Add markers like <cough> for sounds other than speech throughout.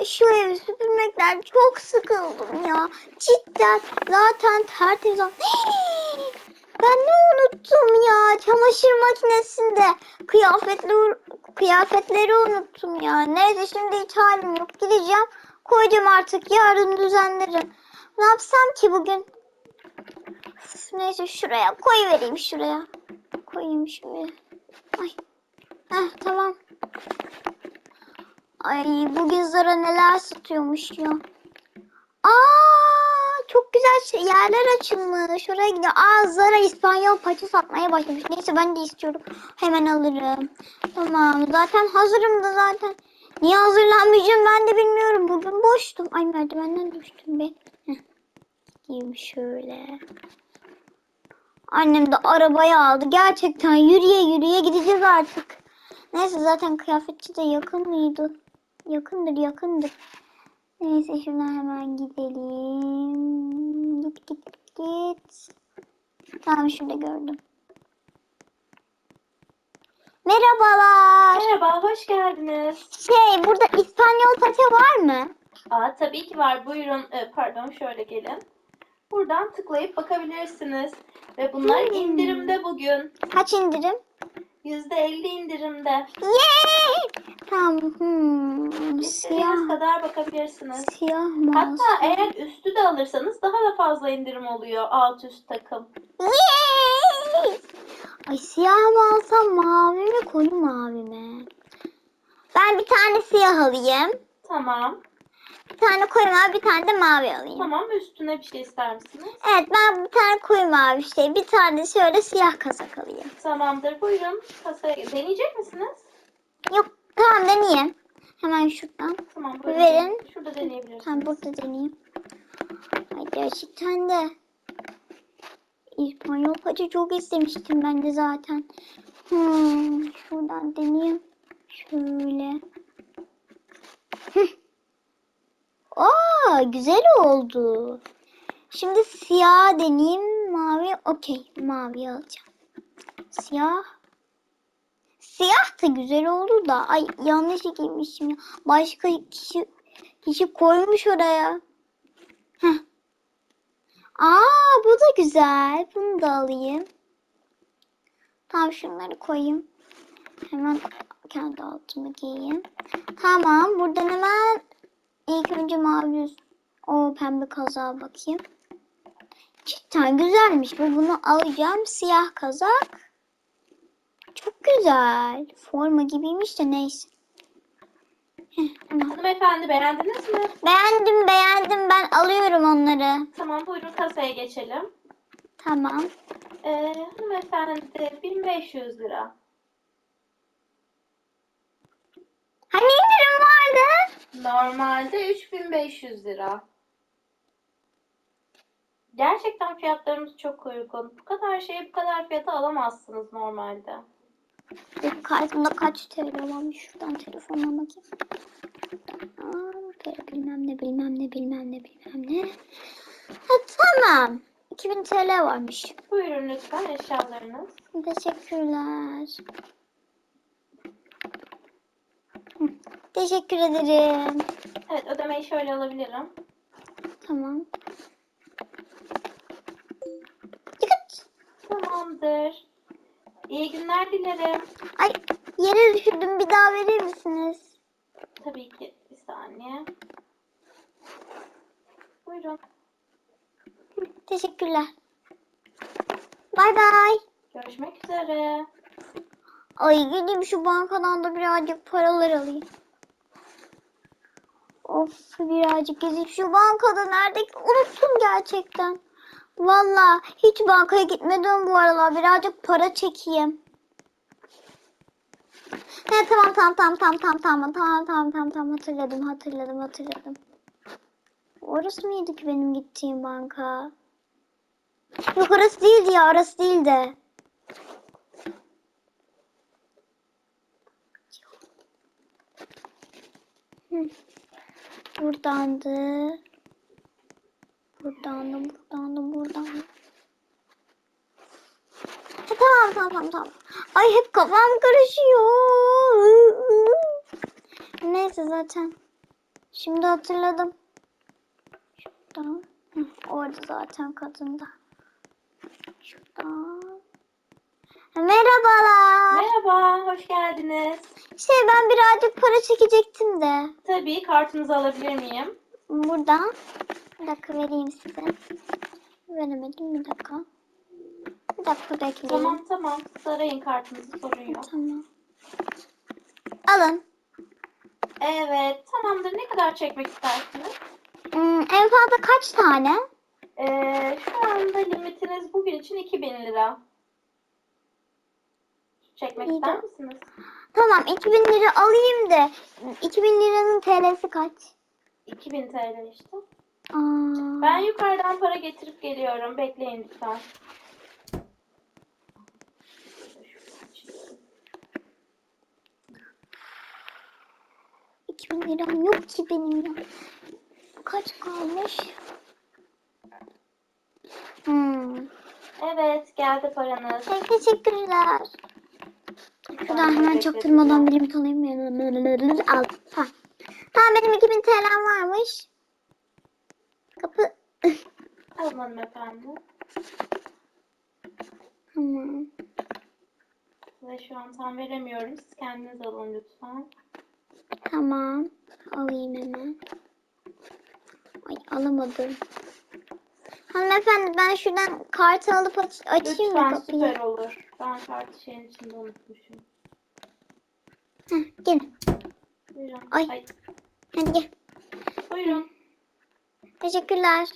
Şu evi süpürmekten çok sıkıldım ya. Cidden zaten tertemiz. <gasps> Ben ne unuttum ya? Çamaşır makinesinde kıyafetleri, kıyafetleri unuttum ya. Neyse şimdi hiç halim yok. Gideceğim. Koyacağım artık. Yarın düzenlerim. Ne yapsam ki bugün? Üf, Neyse şuraya koyuvereyim şuraya. Koyayım şimdi. Ay. Heh, tamam. Ay bugün Zara neler satıyormuş ya. Aa çok güzel şey, yerler açılmış. Oraya gidiyor. Aa Zara İspanyol paça satmaya başlamış. Neyse ben de istiyorum. Hemen alırım. Tamam zaten hazırım da zaten. Niye hazırlanmayacağım ben de bilmiyorum. Bugün boştum. Ay merdivenden düştüm. Heh. Gideyim şöyle. Annem de arabayı aldı. Gerçekten yürüye yürüye gideceğiz artık. Neyse zaten kıyafetçi de yakın mıydı? Yakındır yakındır. Neyse şuna hemen gidelim. Git git git. Tamam şurada gördüm. Merhabalar. Merhaba, hoş geldiniz. Şey burada İspanyol paça var mı? Aa, tabii ki var. Buyurun, e, pardon şöyle gelin. Buradan tıklayıp bakabilirsiniz. Ve bunlar Hmm. indirimde bugün. Kaç indirim? %50 indirimde. Yay! Tamam. Hmm, İstediğiniz siyah. kadar bakabilirsiniz. Siyah mı? Hatta eğer üstü de alırsanız daha da fazla indirim oluyor alt üst takım. Yay! Ay siyah mı alsam mavi mi koyu mavi mi? Ben bir tane siyah alayım. Tamam. Bir tane koyu mavi bir tane de mavi alayım. Tamam, üstüne bir şey ister misiniz? Evet ben bir tane koyu mavi şey bir tane şöyle siyah kazak alayım. Tamamdır, buyurun. Kasaya deneyecek misiniz? Yok deneyeyim. Hemen şuradan. Tamam, buyurun. Verin. Şurada deneyebilirsiniz. Tamam burada deneyeyim. Ay gerçekten de. İspanyol paça çok istemiştim ben de zaten. Hmm, şuradan deneyeyim. Şöyle. Aa, güzel oldu. Şimdi siyah deneyeyim. Mavi. Okey. Mavi alacağım. Siyah. Siyah da güzel oldu da. Ay yanlış giymişim ya. Başka kişi kişi koymuş oraya. Heh. Aa bu da güzel. Bunu da alayım. Tamam şunları koyayım. Hemen kendi altımı giyeyim. Tamam buradan hemen ilk önce mavi yüz- o pembe kazağa bakayım. Cidden güzelmiş bu. Bunu alacağım. Siyah kazak. Çok güzel. Forma gibiymiş de neyse. Hanımefendi beğendiniz mi? Beğendim beğendim ben alıyorum onları. Tamam, buyurun kasaya geçelim. Tamam. Ee, hanımefendi 1500 lira. Hani indirim vardı? Normalde 3500 lira. Gerçekten fiyatlarımız çok uygun. Bu kadar şeyi bu kadar fiyata alamazsınız normalde. Kartımda kaç TL varmış şuradan telefonuna bakayım. Aa, böyle bilmem ne bilmem ne bilmem ne bilmem ne. Ha, tamam. 2000 TL varmış. Buyurun lütfen eşyalarınız. Teşekkürler. Hı, Teşekkür ederim. Evet ödemeyi şöyle alabilirim. Tamam. Tamamdır. İyi günler dilerim. Ay yere düşürdüm bir daha verir misiniz? Tabii ki bir saniye. Buyurun. Teşekkürler. Bay bay. Görüşmek üzere. Ay gideyim şu bankadan da birazcık paralar alayım. Of birazcık gezip şu bankada nerede unuttum gerçekten. Valla hiç bankaya gitmedim bu aralar. Birazcık para çekeyim. He tamam tamam tamam tamam tamam tamam tamam tamam tamam tamam hatırladım hatırladım hatırladım. Orası mıydı ki benim gittiğim banka? Yok orası değildi ya orası değildi. Hı. Buradandı. Buradandı, buradandı, buradandı. Ha, tamam, tamam, tamam, tamam. Ay hep kafam karışıyor. Neyse zaten. Şimdi hatırladım. Şuradan. Hı, orada zaten kadında. Şuradan. Merhabalar. Merhaba, hoş geldiniz. Şey ben birazcık para çekecektim de. Tabii kartınızı alabilir miyim? Buradan. Bir dakika vereyim size. Veremedim bir dakika. Bir dakika bekleyin. Tamam tamam, siz arayın kartınızı sorun yok. Tamam. Alın. Evet, tamamdır. Ne kadar çekmek istersiniz? Hmm, en fazla kaç tane? Ee, şu anda limitiniz bugün için 2000 lira. Çekmek İyi ister de- misiniz? Tamam 2000 lira alayım da 2000 liranın TL'si kaç? 2000 TL işte. Aa, Ben yukarıdan para getirip geliyorum. Bekleyin lütfen. 2000 liram yok ki benim ya. Kaç kalmış? Hmm. Evet, geldi paranız. Çok teşekkürler. Şuradan hemen çaktırmadan bir limit alayım. Al. Tamam. Tamam benim 2000 TL'm varmış. Kapı. Alın hanımefendi. Tamam. Ve şu an tam veremiyorum. Siz kendiniz alın lütfen. Tamam. Alayım hemen. Ay alamadım. Hanımefendi ben şuradan kartı alıp aç açayım mı Lütfen kapıyı? süper olur. Ben kartı şeyin içinde unutmuşum. Heh, gelin. Buyurun. Ay. Hadi gel. Buyurun. Teşekkürler.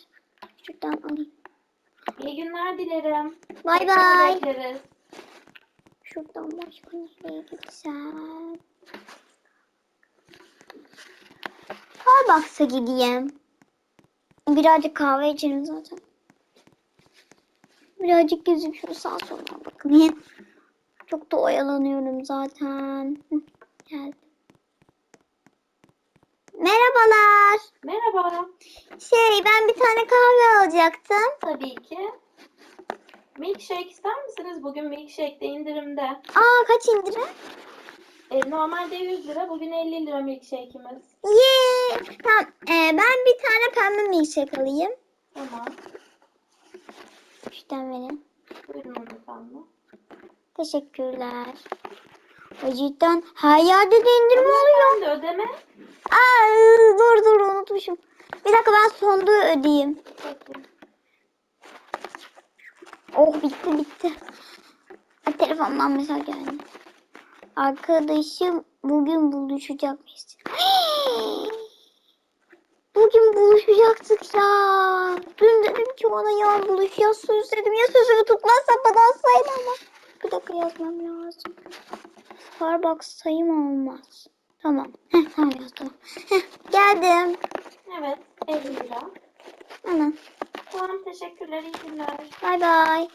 Şuradan alayım. İyi günler dilerim. Bay bay. bekleriz. Şuradan başka nereye gitsem? Starbucks'a gideyim. Birazcık kahve içerim zaten. Birazcık gezip şöyle sağa sola bakayım. Çok da oyalanıyorum zaten. Hı, Geldim. Merhabalar. Merhaba. Şey ben bir tane kahve alacaktım. Tabii ki. Milkshake ister misiniz? Bugün milkshake'de indirimde. Aa kaç indirim? E, normalde 100 lira, bugün 50 lira milkshake'imiz. Yee. Tamam. ee, ben bir tane pembe milkshake alayım. Tamam. Şuradan verin. Buyurun hanımefendi. Teşekkürler. Cidden her yerde de indirim oluyor. Hanımefendi ödeme. Aa, dur dur unutmuşum. Bir dakika ben sonda ödeyeyim. Peki. Oh bitti bitti. Telefondan mesaj geldi. Arkadaşım bugün buluşacak mıyız? <gasps> Bugün buluşacaktık ya. Dün dedim ki ona ya buluşacağız söz dedim. Ya sözümü tutmazsa bana atsaydı ama. Bir dakika yazmam lazım. Starbucks sayım olmaz. Tamam. Heh, tamam yazdım. Heh, geldim. Evet, 50 lira. Ana. Tamam, teşekkürler, iyi günler. Bay bay.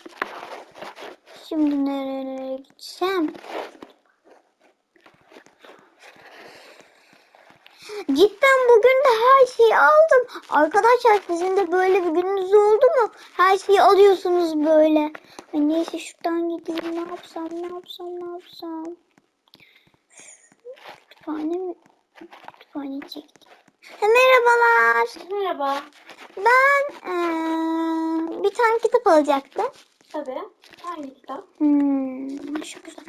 Şimdi nereye gitsem? Cidden bugün de her şeyi aldım. Arkadaşlar sizin de böyle bir gününüz oldu mu? Her şeyi alıyorsunuz böyle. Ay neyse şuradan gideyim. Ne yapsam, ne yapsam, ne yapsam? Kütüphane mi? Kütüphane çektim. Ha, merhabalar. Merhaba. Ben eee, bir tane kitap alacaktım. Tabii. Hangi kitap? Hmm, şu güzel.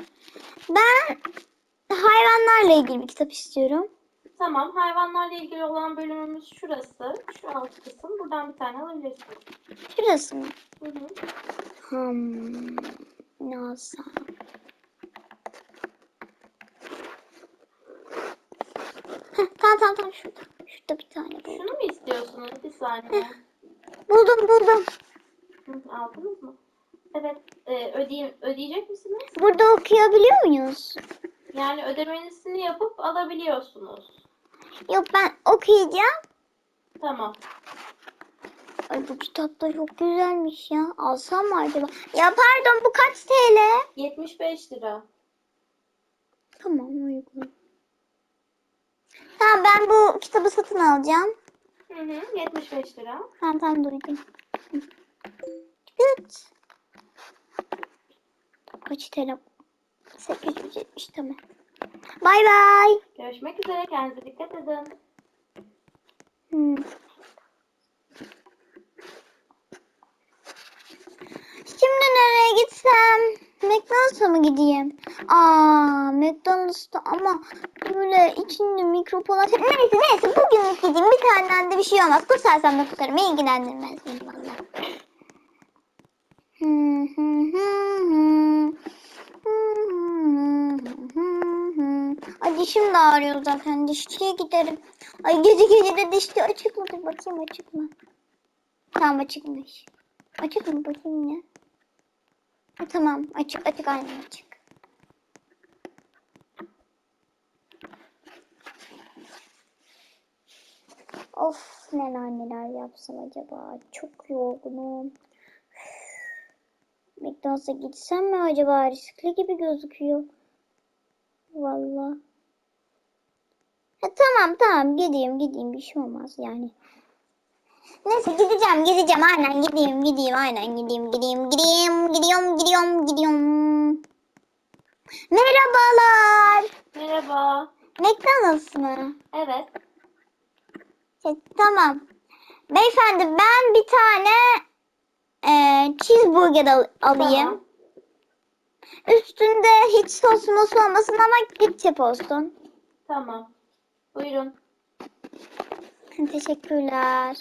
Ben hayvanlarla ilgili bir kitap istiyorum. Tamam, hayvanlarla ilgili olan bölümümüz şurası. Şu alt kısım. Buradan bir tane alabilirsiniz. Şurası mı? Hı hı. Hmm, ne alsam? Heh, tamam tamam tamam şurada. Şurada bir tane buldum. Şunu mu istiyorsunuz? Bir saniye. Buldum buldum. Hı, aldınız mı? Evet. E, ödeyim, ödeyecek misiniz? Burada okuyabiliyor muyuz? Yani ödemesini yapıp alabiliyorsunuz. Yok ben okuyacağım. Tamam. Ay bu kitap da çok güzelmiş ya. Alsam mı acaba? Ya pardon bu kaç TL? 75 lira. Tamam uygun. Tamam ben bu kitabı satın alacağım. Hı hı, 75 lira. Tamam tamam duydum. Good. Kaç TL? 870 tamam. Bay bay. Görüşmek üzere. Kendinize dikkat edin. Hmm. Şimdi nereye gitsem? McDonald's'a mı gideyim? Aa, McDonald's'ta ama böyle içinde mikrofon aç- Neyse neyse bugün gideyim. Bir taneden de bir şey olmaz. Kurtarsam da kurtarım. İlgilendirmez beni valla. Ay dişim de ağrıyor zaten. Dişçiye giderim. Ay gece gece de dişçi açık mı? Bakayım açık mı? Tamam açıkmış. Açık mı bakayım ya? Ha, tamam açık açık aynen açık. Of neler neler yapsam acaba? Çok yorgunum. McDonald's'a gitsem mi acaba? Riskli gibi gözüküyor. Vallahi. Ha, tamam tamam gideyim gideyim bir şey olmaz yani. Neyse gideceğim gideceğim aynen gideyim gideyim aynen gideyim gideyim gideyim gidiyorum gidiyorum gidiyorum. Merhabalar. Merhaba. McDonald's mı? Evet. Şey, tamam. Beyefendi ben bir tane e, cheeseburger al- alayım. Tamam. Üstünde hiç sos mos olmasın ama ketçap olsun. Tamam. Buyurun. Teşekkürler.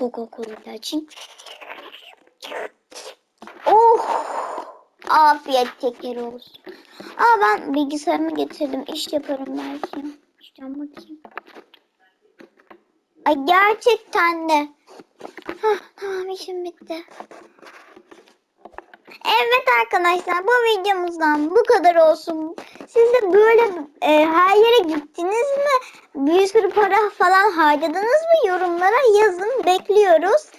Coca-Cola için. Afiyet şeker olsun. Aa ben bilgisayarımı getirdim. İş yaparım belki. İşten bakayım. Ay gerçekten de. Hah, tamam işim bitti. Evet arkadaşlar bu videomuzdan bu kadar olsun. Siz de böyle e, her yere gittiniz mi? Bir sürü para falan harcadınız mı? Yorumlara yazın. Bekliyoruz.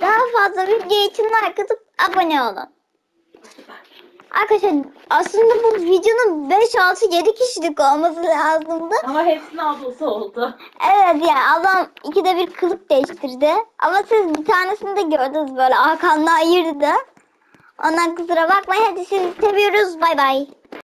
Daha fazla video için like atıp abone olun. Arkadaşlar aslında bu videonun 5, 6, 7 kişilik olması lazımdı. Ama hepsinin ablası oldu. Evet ya adam ikide bir kılık değiştirdi. Ama siz bir tanesini de gördünüz böyle arkamda ayırdı. Ondan kusura bakmayın. Hadi sizi seviyoruz. Bay bay.